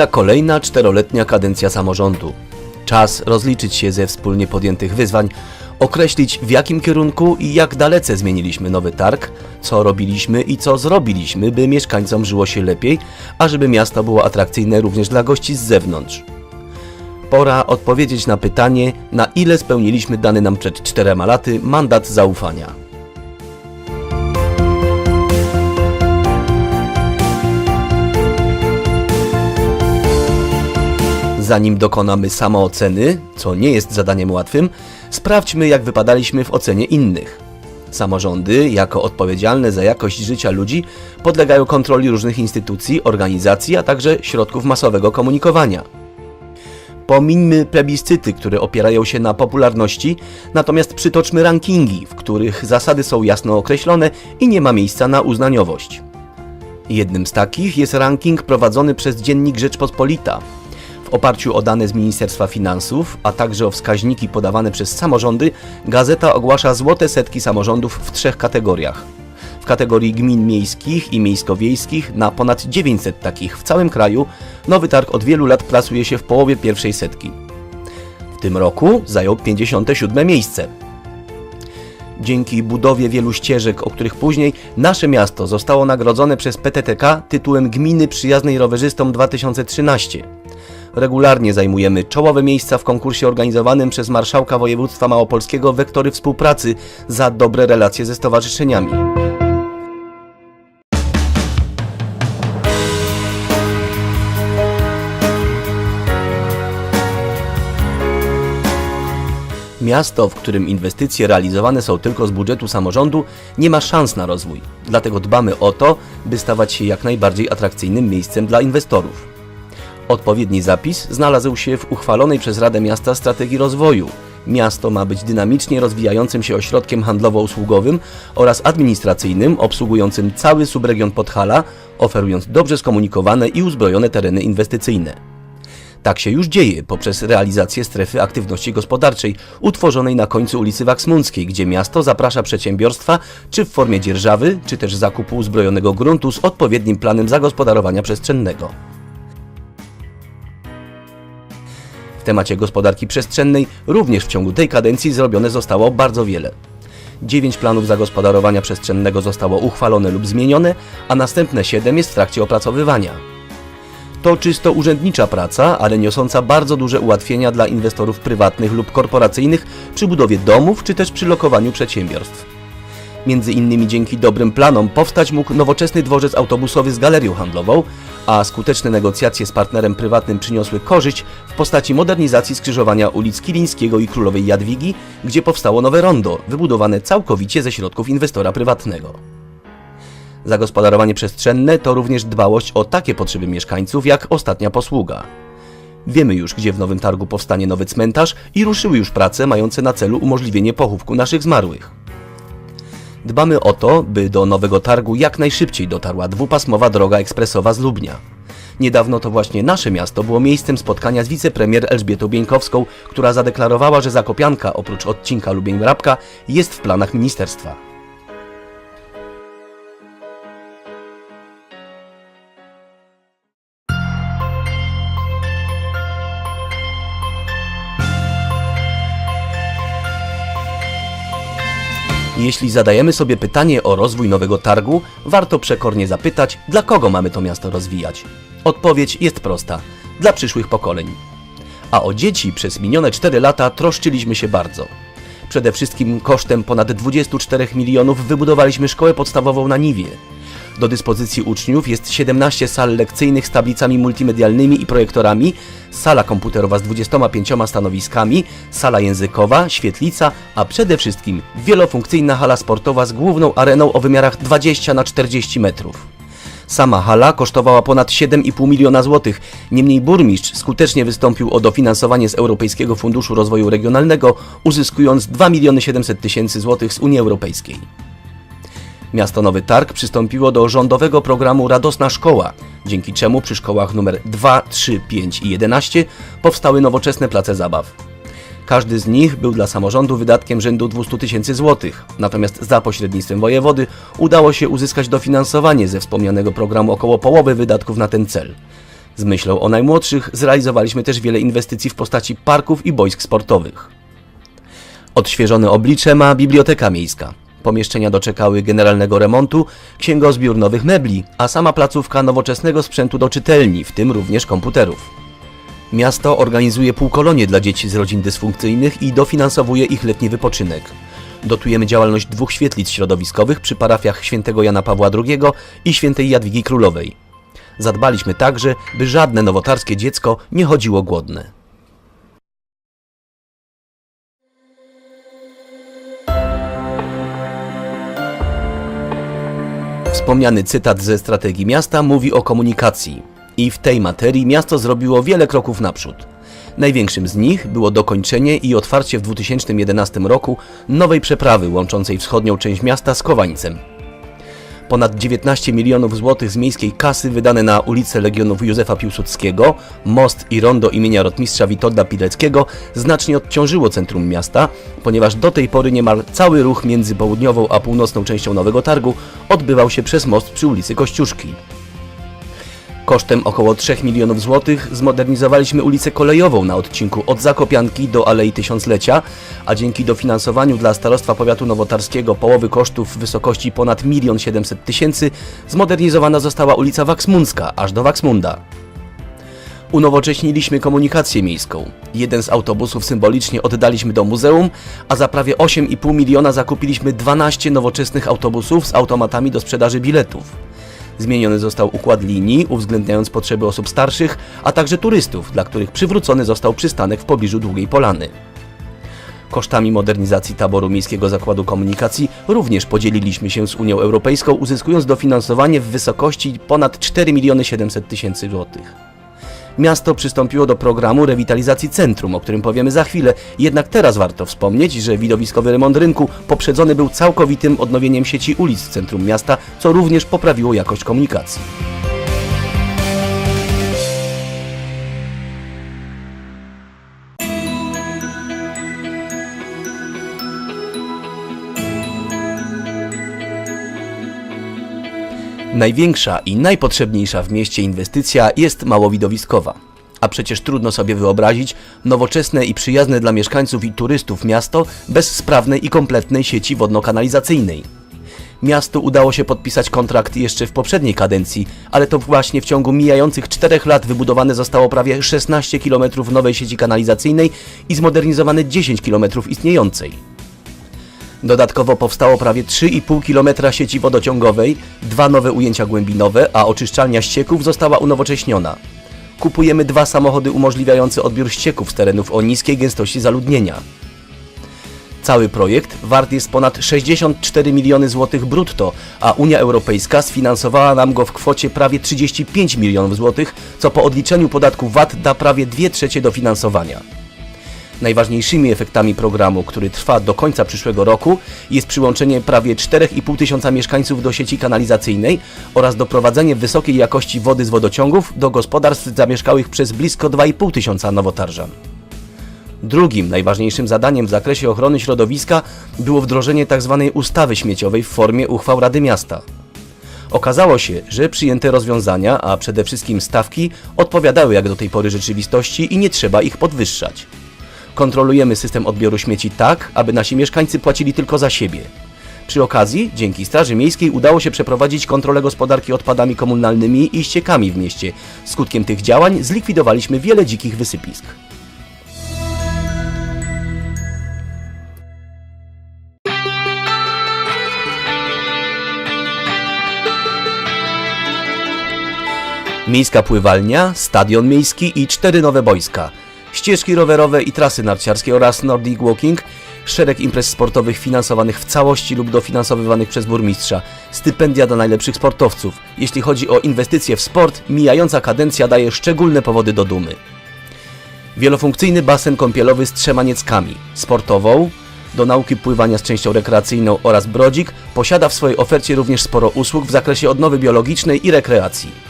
Mija kolejna czteroletnia kadencja samorządu. Czas rozliczyć się ze wspólnie podjętych wyzwań, określić w jakim kierunku i jak dalece zmieniliśmy nowy targ, co robiliśmy i co zrobiliśmy, by mieszkańcom żyło się lepiej, a żeby miasto było atrakcyjne również dla gości z zewnątrz. Pora odpowiedzieć na pytanie, na ile spełniliśmy dany nam przed czterema laty mandat zaufania. Zanim dokonamy samooceny, co nie jest zadaniem łatwym, sprawdźmy jak wypadaliśmy w ocenie innych. Samorządy, jako odpowiedzialne za jakość życia ludzi, podlegają kontroli różnych instytucji, organizacji, a także środków masowego komunikowania. Pomińmy plebiscyty, które opierają się na popularności, natomiast przytoczmy rankingi, w których zasady są jasno określone i nie ma miejsca na uznaniowość. Jednym z takich jest ranking prowadzony przez dziennik Rzeczpospolita. W oparciu o dane z Ministerstwa Finansów, a także o wskaźniki podawane przez samorządy, gazeta ogłasza złote setki samorządów w trzech kategoriach. W kategorii gmin miejskich i miejsko-wiejskich na ponad 900 takich w całym kraju nowy targ od wielu lat plasuje się w połowie pierwszej setki. W tym roku zajął 57 miejsce. Dzięki budowie wielu ścieżek, o których później, nasze miasto zostało nagrodzone przez PTTK tytułem Gminy Przyjaznej Rowerzystom 2013. Regularnie zajmujemy czołowe miejsca w konkursie organizowanym przez marszałka województwa małopolskiego Wektory Współpracy za dobre relacje ze stowarzyszeniami. Miasto, w którym inwestycje realizowane są tylko z budżetu samorządu, nie ma szans na rozwój. Dlatego dbamy o to, by stawać się jak najbardziej atrakcyjnym miejscem dla inwestorów. Odpowiedni zapis znalazł się w uchwalonej przez Radę Miasta Strategii Rozwoju. Miasto ma być dynamicznie rozwijającym się ośrodkiem handlowo-usługowym oraz administracyjnym obsługującym cały subregion Podhala, oferując dobrze skomunikowane i uzbrojone tereny inwestycyjne. Tak się już dzieje poprzez realizację strefy aktywności gospodarczej utworzonej na końcu ulicy Waksmunckiej, gdzie miasto zaprasza przedsiębiorstwa czy w formie dzierżawy, czy też zakupu uzbrojonego gruntu z odpowiednim planem zagospodarowania przestrzennego. W temacie gospodarki przestrzennej również w ciągu tej kadencji zrobione zostało bardzo wiele. Dziewięć planów zagospodarowania przestrzennego zostało uchwalone lub zmienione, a następne siedem jest w trakcie opracowywania. To czysto urzędnicza praca, ale niosąca bardzo duże ułatwienia dla inwestorów prywatnych lub korporacyjnych przy budowie domów czy też przy lokowaniu przedsiębiorstw. Między innymi dzięki dobrym planom powstać mógł nowoczesny dworzec autobusowy z galerią handlową, a skuteczne negocjacje z partnerem prywatnym przyniosły korzyść w postaci modernizacji skrzyżowania ulic Kilińskiego i Królowej Jadwigi, gdzie powstało nowe rondo, wybudowane całkowicie ze środków inwestora prywatnego. Zagospodarowanie przestrzenne to również dbałość o takie potrzeby mieszkańców jak ostatnia posługa. Wiemy już, gdzie w Nowym Targu powstanie nowy cmentarz i ruszyły już prace mające na celu umożliwienie pochówku naszych zmarłych. Dbamy o to, by do Nowego Targu jak najszybciej dotarła dwupasmowa droga ekspresowa z Lubnia. Niedawno to właśnie nasze miasto było miejscem spotkania z wicepremier Elżbietą Bieńkowską, która zadeklarowała, że Zakopianka oprócz odcinka Lubień-Rabka jest w planach ministerstwa. Jeśli zadajemy sobie pytanie o rozwój nowego targu, warto przekornie zapytać, dla kogo mamy to miasto rozwijać. Odpowiedź jest prosta: dla przyszłych pokoleń. A o dzieci przez minione 4 lata troszczyliśmy się bardzo. Przede wszystkim kosztem ponad 24 milionów wybudowaliśmy szkołę podstawową na Niwie. Do dyspozycji uczniów jest 17 sal lekcyjnych z tablicami multimedialnymi i projektorami, sala komputerowa z 25 stanowiskami, sala językowa, świetlica, a przede wszystkim wielofunkcyjna hala sportowa z główną areną o wymiarach 20 na 40 metrów. Sama hala kosztowała ponad 7,5 miliona złotych. Niemniej burmistrz skutecznie wystąpił o dofinansowanie z Europejskiego Funduszu Rozwoju Regionalnego, uzyskując 2 miliony 700 tysięcy złotych z Unii Europejskiej. Miasto Nowy Targ przystąpiło do rządowego programu Radosna Szkoła, dzięki czemu przy szkołach nr 2, 3, 5 i 11 powstały nowoczesne place zabaw. Każdy z nich był dla samorządu wydatkiem rzędu 200 tysięcy złotych, natomiast za pośrednictwem wojewody udało się uzyskać dofinansowanie ze wspomnianego programu około połowy wydatków na ten cel. Z myślą o najmłodszych zrealizowaliśmy też wiele inwestycji w postaci parków i boisk sportowych. Odświeżone oblicze ma Biblioteka Miejska. Pomieszczenia doczekały generalnego remontu, księgozbiór nowych mebli, a sama placówka nowoczesnego sprzętu do czytelni, w tym również komputerów. Miasto organizuje półkolonie dla dzieci z rodzin dysfunkcyjnych i dofinansowuje ich letni wypoczynek. Dotujemy działalność dwóch świetlic środowiskowych przy parafiach świętego Jana Pawła II i świętej Jadwigi Królowej. Zadbaliśmy także, by żadne nowotarskie dziecko nie chodziło głodne. Wspomniany cytat ze strategii miasta mówi o komunikacji. I w tej materii miasto zrobiło wiele kroków naprzód. Największym z nich było dokończenie i otwarcie w 2011 roku nowej przeprawy łączącej wschodnią część miasta z Kowańcem. Ponad 19 milionów złotych z miejskiej kasy wydane na ulicę Legionów Józefa Piłsudskiego, most i rondo imienia rotmistrza Witolda Pileckiego znacznie odciążyło centrum miasta, ponieważ do tej pory niemal cały ruch między południową a północną częścią Nowego Targu odbywał się przez most przy ulicy Kościuszki. Kosztem około 3 milionów złotych zmodernizowaliśmy ulicę kolejową na odcinku od Zakopianki do Alei Tysiąclecia, a dzięki dofinansowaniu dla Starostwa Powiatu Nowotarskiego połowy kosztów w wysokości ponad 1 700 tysięcy zmodernizowana została ulica Waksmunska aż do Waksmunda. Unowocześniliśmy komunikację miejską. Jeden z autobusów symbolicznie oddaliśmy do muzeum, a za prawie 8,5 miliona zakupiliśmy 12 nowoczesnych autobusów z automatami do sprzedaży biletów. Zmieniony został układ linii, uwzględniając potrzeby osób starszych, a także turystów, dla których przywrócony został przystanek w pobliżu Długiej Polany. Kosztami modernizacji taboru Miejskiego Zakładu Komunikacji również podzieliliśmy się z Unią Europejską, uzyskując dofinansowanie w wysokości ponad 4 miliony 700 tysięcy złotych. Miasto przystąpiło do programu rewitalizacji centrum, o którym powiemy za chwilę, jednak teraz warto wspomnieć, że widowiskowy remont rynku poprzedzony był całkowitym odnowieniem sieci ulic w centrum miasta, co również poprawiło jakość komunikacji. Największa i najpotrzebniejsza w mieście inwestycja jest małowidowiskowa. A przecież trudno sobie wyobrazić nowoczesne i przyjazne dla mieszkańców i turystów miasto bez sprawnej i kompletnej sieci wodno-kanalizacyjnej. Miastu udało się podpisać kontrakt jeszcze w poprzedniej kadencji, ale to właśnie w ciągu mijających czterech lat wybudowane zostało prawie 16 km nowej sieci kanalizacyjnej i zmodernizowane 10 km istniejącej. Dodatkowo powstało prawie 3,5 km sieci wodociągowej, dwa nowe ujęcia głębinowe, a oczyszczalnia ścieków została unowocześniona. Kupujemy dwa samochody umożliwiające odbiór ścieków z terenów o niskiej gęstości zaludnienia. Cały projekt wart jest ponad 64 miliony złotych brutto, a Unia Europejska sfinansowała nam go w kwocie prawie 35 milionów złotych, co po odliczeniu podatku VAT da prawie 2 trzecie dofinansowania. Najważniejszymi efektami programu, który trwa do końca przyszłego roku, jest przyłączenie prawie 4,5 tysiąca mieszkańców do sieci kanalizacyjnej oraz doprowadzenie wysokiej jakości wody z wodociągów do gospodarstw zamieszkałych przez blisko 2,5 tysiąca nowotarżan. Drugim najważniejszym zadaniem w zakresie ochrony środowiska było wdrożenie tzw. ustawy śmieciowej w formie uchwał Rady Miasta. Okazało się, że przyjęte rozwiązania, a przede wszystkim stawki, odpowiadały jak do tej pory rzeczywistości i nie trzeba ich podwyższać. Kontrolujemy system odbioru śmieci tak, aby nasi mieszkańcy płacili tylko za siebie. Przy okazji, dzięki Straży Miejskiej udało się przeprowadzić kontrolę gospodarki odpadami komunalnymi i ściekami w mieście. Skutkiem tych działań zlikwidowaliśmy wiele dzikich wysypisk. Miejska pływalnia, stadion miejski i cztery nowe boiska. Ścieżki rowerowe i trasy narciarskie oraz Nordic Walking, szereg imprez sportowych finansowanych w całości lub dofinansowywanych przez burmistrza, stypendia dla najlepszych sportowców. Jeśli chodzi o inwestycje w sport, mijająca kadencja daje szczególne powody do dumy. Wielofunkcyjny basen kąpielowy z trzema nieckami, sportową, do nauki pływania z częścią rekreacyjną oraz brodzik, posiada w swojej ofercie również sporo usług w zakresie odnowy biologicznej i rekreacji.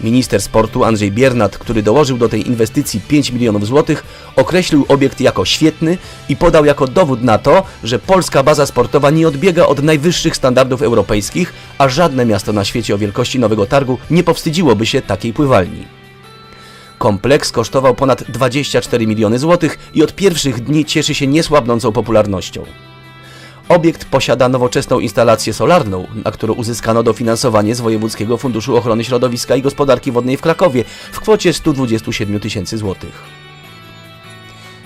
Minister sportu Andrzej Biernat, który dołożył do tej inwestycji 5 milionów złotych, określił obiekt jako świetny i podał jako dowód na to, że polska baza sportowa nie odbiega od najwyższych standardów europejskich, a żadne miasto na świecie o wielkości Nowego Targu nie powstydziłoby się takiej pływalni. Kompleks kosztował ponad 24 miliony złotych i od pierwszych dni cieszy się niesłabnącą popularnością. Obiekt posiada nowoczesną instalację solarną, na którą uzyskano dofinansowanie z Wojewódzkiego Funduszu Ochrony Środowiska i Gospodarki Wodnej w Krakowie w kwocie 127 tysięcy złotych.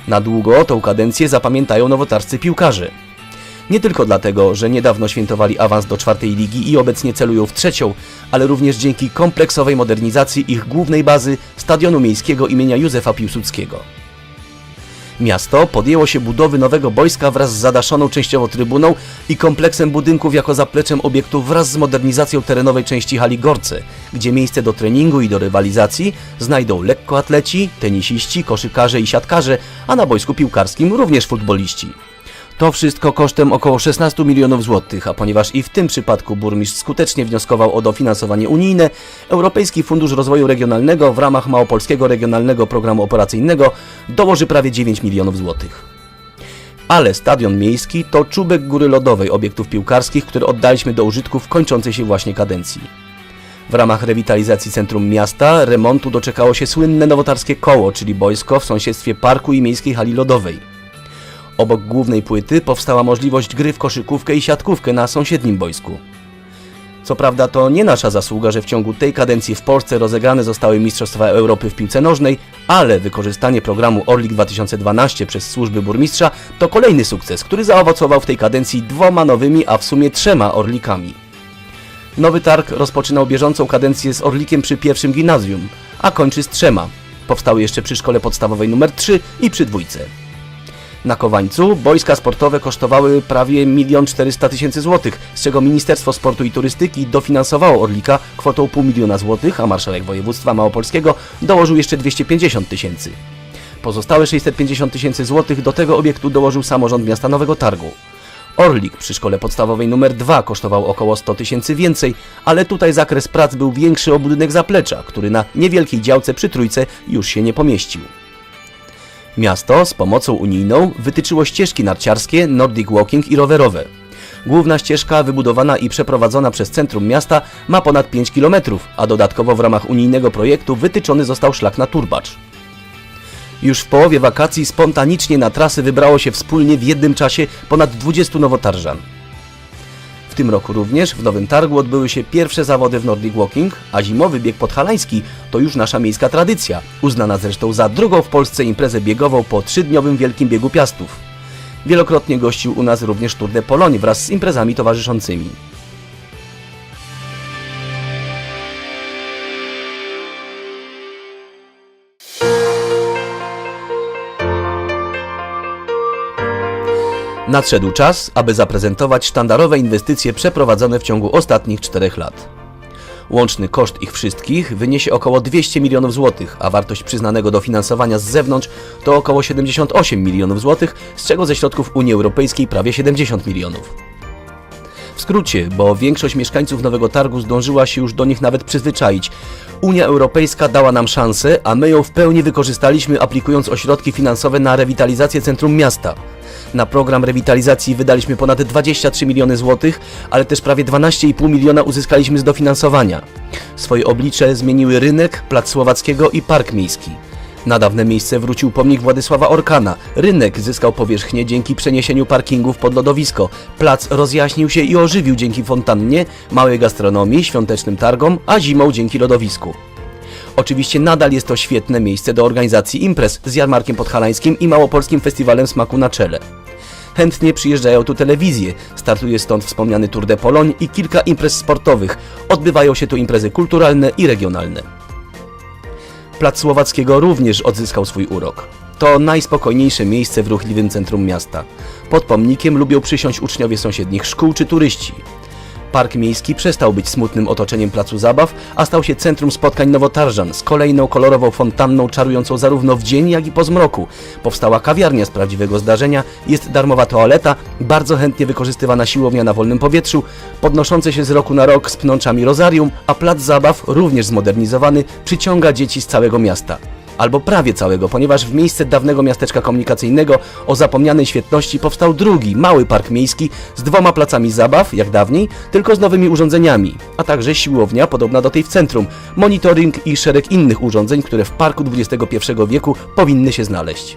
Na długo tą kadencję zapamiętają nowotarscy piłkarze. Nie tylko dlatego, że niedawno świętowali awans do czwartej ligi i obecnie celują w trzecią, ale również dzięki kompleksowej modernizacji ich głównej bazy Stadionu Miejskiego imienia Józefa Piłsudskiego. Miasto podjęło się budowy nowego boiska wraz z zadaszoną częściowo trybuną i kompleksem budynków jako zapleczem obiektu wraz z modernizacją terenowej części hali Gorce, gdzie miejsce do treningu i do rywalizacji znajdą lekkoatleci, tenisiści, koszykarze i siatkarze, a na boisku piłkarskim również futboliści. To wszystko kosztem około 16 milionów złotych, a ponieważ i w tym przypadku burmistrz skutecznie wnioskował o dofinansowanie unijne, Europejski Fundusz Rozwoju Regionalnego w ramach Małopolskiego Regionalnego Programu Operacyjnego dołoży prawie 9 milionów złotych. Ale stadion miejski to czubek góry lodowej obiektów piłkarskich, które oddaliśmy do użytku w kończącej się właśnie kadencji. W ramach rewitalizacji centrum miasta remontu doczekało się słynne nowotarskie koło, czyli boisko w sąsiedztwie parku i miejskiej hali lodowej. Obok głównej płyty powstała możliwość gry w koszykówkę i siatkówkę na sąsiednim boisku. Co prawda to nie nasza zasługa, że w ciągu tej kadencji w Polsce rozegrane zostały Mistrzostwa Europy w piłce nożnej, ale wykorzystanie programu Orlik 2012 przez służby burmistrza to kolejny sukces, który zaowocował w tej kadencji dwoma nowymi, a w sumie trzema Orlikami. Nowy targ rozpoczynał bieżącą kadencję z Orlikiem przy pierwszym gimnazjum, a kończy z trzema. Powstały jeszcze przy szkole podstawowej numer 3 i przy dwójce. Na Kowańcu boiska sportowe kosztowały prawie 1 400 tysięcy złotych, z czego Ministerstwo Sportu i Turystyki dofinansowało Orlika kwotą pół miliona złotych, a marszałek województwa małopolskiego dołożył jeszcze 250 tysięcy. Pozostałe 650 tysięcy złotych do tego obiektu dołożył samorząd miasta Nowego Targu. Orlik przy szkole podstawowej numer 2 kosztował około 100 tysięcy więcej, ale tutaj zakres prac był większy o budynek zaplecza, który na niewielkiej działce przy trójce już się nie pomieścił. Miasto z pomocą unijną wytyczyło ścieżki narciarskie, Nordic Walking i rowerowe. Główna ścieżka wybudowana i przeprowadzona przez centrum miasta ma ponad 5 km, a dodatkowo w ramach unijnego projektu wytyczony został szlak na Turbacz. Już w połowie wakacji spontanicznie na trasy wybrało się wspólnie w jednym czasie ponad 20 nowotarżan. W tym roku również w Nowym Targu odbyły się pierwsze zawody w Nordic Walking, a zimowy bieg podhalański to już nasza miejska tradycja, uznana zresztą za drugą w Polsce imprezę biegową po trzydniowym Wielkim Biegu Piastów. Wielokrotnie gościł u nas również Tour de Pologne wraz z imprezami towarzyszącymi. Nadszedł czas, aby zaprezentować sztandarowe inwestycje przeprowadzone w ciągu ostatnich czterech lat. Łączny koszt ich wszystkich wyniesie około 200 milionów złotych, a wartość przyznanego dofinansowania z zewnątrz to około 78 milionów złotych, z czego ze środków Unii Europejskiej prawie 70 milionów. Skrócie, bo większość mieszkańców Nowego Targu zdążyła się już do nich nawet przyzwyczaić. Unia Europejska dała nam szansę, a my ją w pełni wykorzystaliśmy aplikując o środki finansowe na rewitalizację centrum miasta. Na program rewitalizacji wydaliśmy ponad 23 miliony złotych, ale też prawie 12,5 miliona uzyskaliśmy z dofinansowania. Swoje oblicze zmieniły rynek, plac Słowackiego i park miejski. Na dawne miejsce wrócił pomnik Władysława Orkana. Rynek zyskał powierzchnię dzięki przeniesieniu parkingów pod lodowisko. Plac rozjaśnił się i ożywił dzięki fontannie, małej gastronomii, świątecznym targom, a zimą dzięki lodowisku. Oczywiście nadal jest to świetne miejsce do organizacji imprez z jarmarkiem podhalańskim i małopolskim festiwalem smaku na czele. Chętnie przyjeżdżają tu telewizje, startuje stąd wspomniany Tour de Pologne i kilka imprez sportowych. Odbywają się tu imprezy kulturalne i regionalne. Plac Słowackiego również odzyskał swój urok. To najspokojniejsze miejsce w ruchliwym centrum miasta. Pod pomnikiem lubią przysiąść uczniowie sąsiednich szkół czy turyści. Park Miejski przestał być smutnym otoczeniem placu zabaw, a stał się centrum spotkań nowotarżan z kolejną kolorową fontanną czarującą zarówno w dzień, jak i po zmroku. Powstała kawiarnia z prawdziwego zdarzenia, jest darmowa toaleta, bardzo chętnie wykorzystywana siłownia na wolnym powietrzu, podnoszące się z roku na rok z pnączami rozarium, a plac zabaw, również zmodernizowany, przyciąga dzieci z całego miasta. Albo prawie całego, ponieważ w miejsce dawnego miasteczka komunikacyjnego o zapomnianej świetności powstał drugi, mały park miejski z dwoma placami zabaw, jak dawniej, tylko z nowymi urządzeniami, a także siłownia podobna do tej w centrum, monitoring i szereg innych urządzeń, które w parku XXI wieku powinny się znaleźć.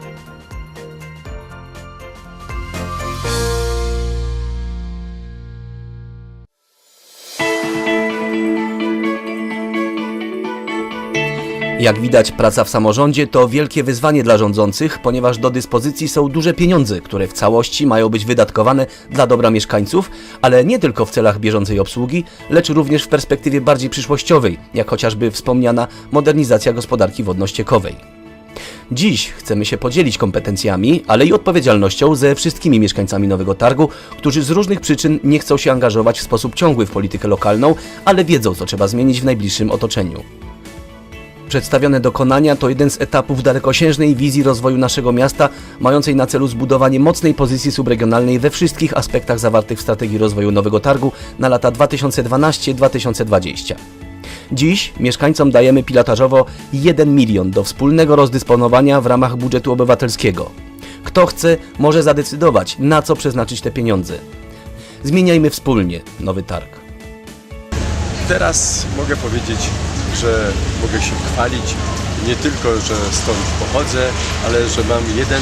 Jak widać, praca w samorządzie to wielkie wyzwanie dla rządzących, ponieważ do dyspozycji są duże pieniądze, które w całości mają być wydatkowane dla dobra mieszkańców, ale nie tylko w celach bieżącej obsługi, lecz również w perspektywie bardziej przyszłościowej, jak chociażby wspomniana modernizacja gospodarki wodno-ściekowej. Dziś chcemy się podzielić kompetencjami, ale i odpowiedzialnością ze wszystkimi mieszkańcami Nowego Targu, którzy z różnych przyczyn nie chcą się angażować w sposób ciągły w politykę lokalną, ale wiedzą, co trzeba zmienić w najbliższym otoczeniu. Przedstawione dokonania to jeden z etapów dalekosiężnej wizji rozwoju naszego miasta, mającej na celu zbudowanie mocnej pozycji subregionalnej we wszystkich aspektach zawartych w strategii rozwoju Nowego Targu na lata 2012-2020. Dziś mieszkańcom dajemy pilotażowo 1 milion do wspólnego rozdysponowania w ramach budżetu obywatelskiego. Kto chce, może zadecydować, na co przeznaczyć te pieniądze. Zmieniajmy wspólnie Nowy Targ. Teraz mogę powiedzieć, że mogę się chwalić nie tylko, że stąd pochodzę, ale że mam jeden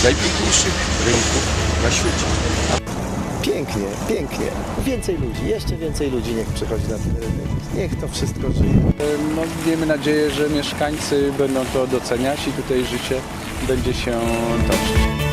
z najpiękniejszych rynków na świecie. Pięknie, pięknie. Więcej ludzi, jeszcze więcej ludzi niech przychodzi na ten rynek. Niech to wszystko żyje. No, miejmy nadzieję, że mieszkańcy będą to doceniać i tutaj życie będzie się toczyć.